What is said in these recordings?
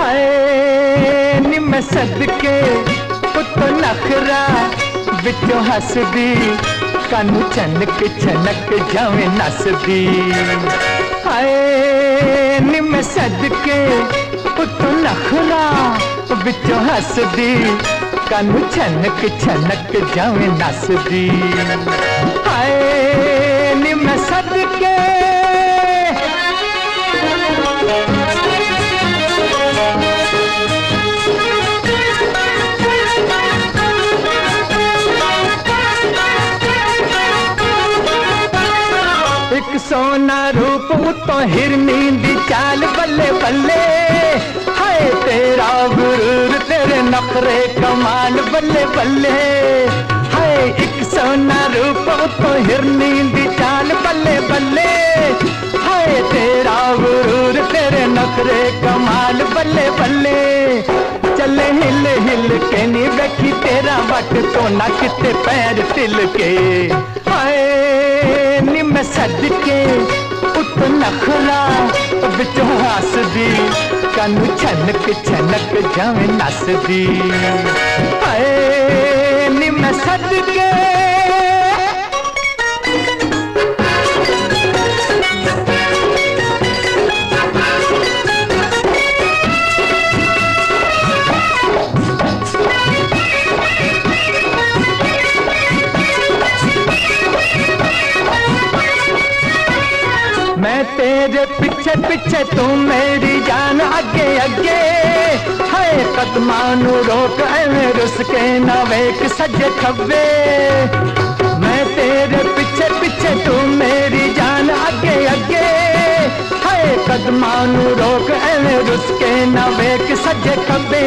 हाय, मैं सदके पुत नखरा बिचो हसदी, कानू चनक छनक जावे नसदी। हाय, मैं सदके पुत नखरा बिचो हसदी, कानू छनक छनक जावे नसदी। हाय निम सदके सोना रूप तो हिरनी दी चाल, बल्ले बल्ले। हाय तेरा गुरूर, तेरे नखरे कमाल, बल्ले बल्ले। हाय एक सोना रूप तो हिरनी दी चाल, बल्ले बल्ले। हाय तेरा गुरूर, तेरे नखरे कमाल, बल्ले बल्ले। चले हिल हिल के नी बैठी, तेरा बट तो ना कितने पैर तिल के हाय ਸਦਕੇ ਉੱਤ ਨਖਰਾ ਵਿੱਚੋਂ ਹੱਸਦੀ ਕੰਨ ਛਨਕ ਛਨਕ ਜਾਵੇਂ ਨੱਸਦੀ ਹਾਏ ਨੀ ਮੈਂ ਸਦਕੇ मैं तेरे पीछे पीछे तू मेरी जान आगे आगे। है कदमानु रोक मेरे उसके नवेक सजे खबे मैं तेरे पीछे पीछे तू मेरी जान आगे आगे। है कदमानु रोक मेरे उसके नवेक सजे खबे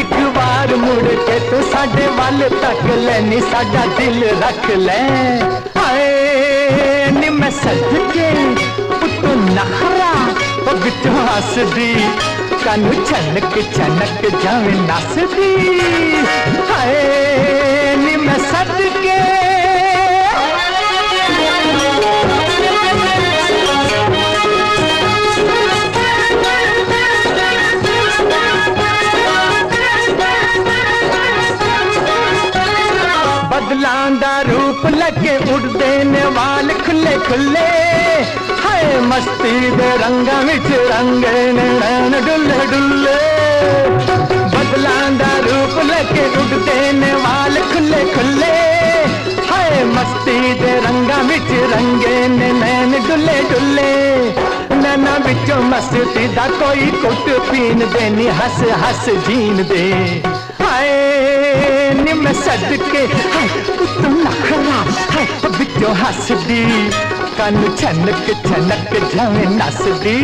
एक बार मुड़ के तू साढ़े वाल तक लेनी, साढ़ा दिल रख ले। मैं सजके पुतु नखरा पगट हसदी कान चनक चनक जावे नसदी। लगे उड़ देने वाले खुले खुले। हाय मस्ती दे रंग रंगे ने नैन डुले डुले बदलांदा रूप लगे उड़ देने वाले खुले खुले। हाय मस्ती दे रंग रंगे ने नैन डुले डुले नैना बिचो मस्ती दा कोई कुट पीन देनी हस हस जीन दे। हाय निम सद के हसदी कन छनक छनक जाए नसदी